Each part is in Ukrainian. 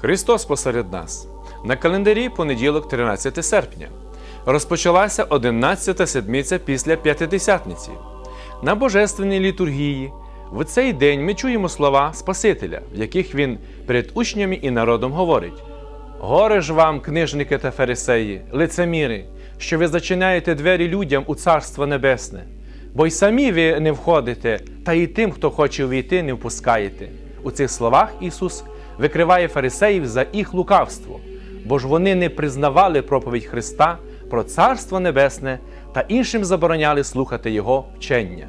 Христос посеред нас. На календарі понеділок, 13 серпня. Розпочалася 11-та седмиця після П'ятидесятниці. На Божественній літургії в цей день ми чуємо слова Спасителя, в яких він перед учнями і народом говорить: Горе ж вам, книжники та фарисеї, лицеміри, що ви зачиняєте двері людям у Царство Небесне, бо й самі ви не входите, та й тим, хто хоче увійти, не впускаєте. У цих словах Ісус викриває фарисеїв за їх лукавство, бо ж вони не признавали проповідь Христа про Царство Небесне та іншим забороняли слухати Його вчення.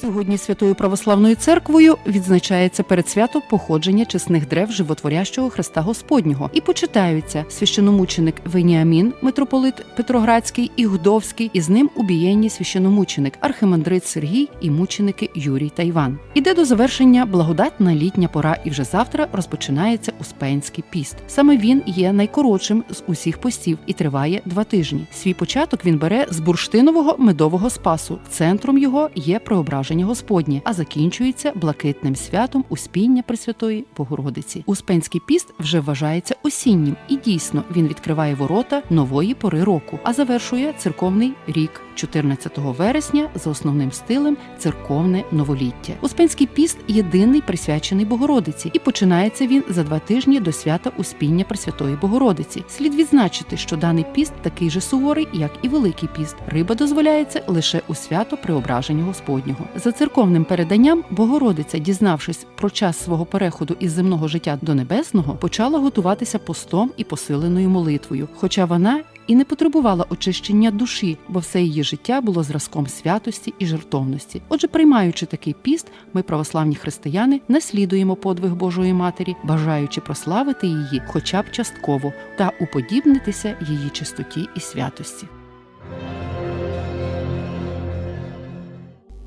Сьогодні Святою Православною церквою відзначається передсвято походження чесних древ животворящого Христа Господнього і почитаються священомученик Веніамін, митрополит Петроградський і Гудовський, і з ним убієнні священомученик архимандрит Сергій і мученики Юрій та Іван. Іде до завершення благодатна літня пора, і вже завтра розпочинається Успенський піст. Саме він є найкоротшим з усіх постів і триває два тижні. Свій початок він бере з бурштинового медового спасу. Центром його є преображення Господнє, а закінчується блакитним святом Успіння Пресвятої Богородиці. Успенський піст вже вважається осіннім, і дійсно він відкриває ворота нової пори року, а завершує церковний рік. 14 вересня за основним стилем церковне новоліття. Успенський піст єдиний присвячений Богородиці, і починається він за два тижні до свята Успіння Пресвятої Богородиці. Слід відзначити, що даний піст такий же суворий, як і Великий піст. Риба дозволяється лише у свято Преображення Господнього. За церковним переданням, Богородиця, дізнавшись про час свого переходу із земного життя до небесного, почала готуватися постом і посиленою молитвою, хоча вона і не потребувала очищення душі, бо все її життя було зразком святості і жертовності. Отже, приймаючи такий піст, ми, православні християни, наслідуємо подвиг Божої Матері, бажаючи прославити її хоча б частково та уподібнитися її чистоті і святості.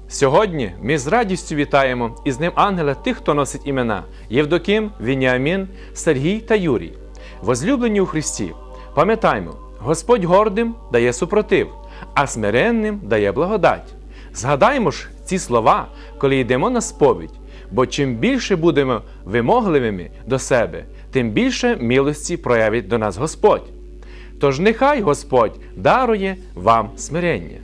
Сьогодні ми з радістю вітаємо із ним ангела тих, хто носить імена Євдоким, Вініамін, Сергій та Юрій. Возлюблені у Христі, пам'ятаймо, Господь гордим дає супротив, а смиренним дає благодать. Згадаймо ж ці слова, коли йдемо на сповідь, бо чим більше будемо вимогливими до себе, тим більше милості проявить до нас Господь. Тож нехай Господь дарує вам смирення.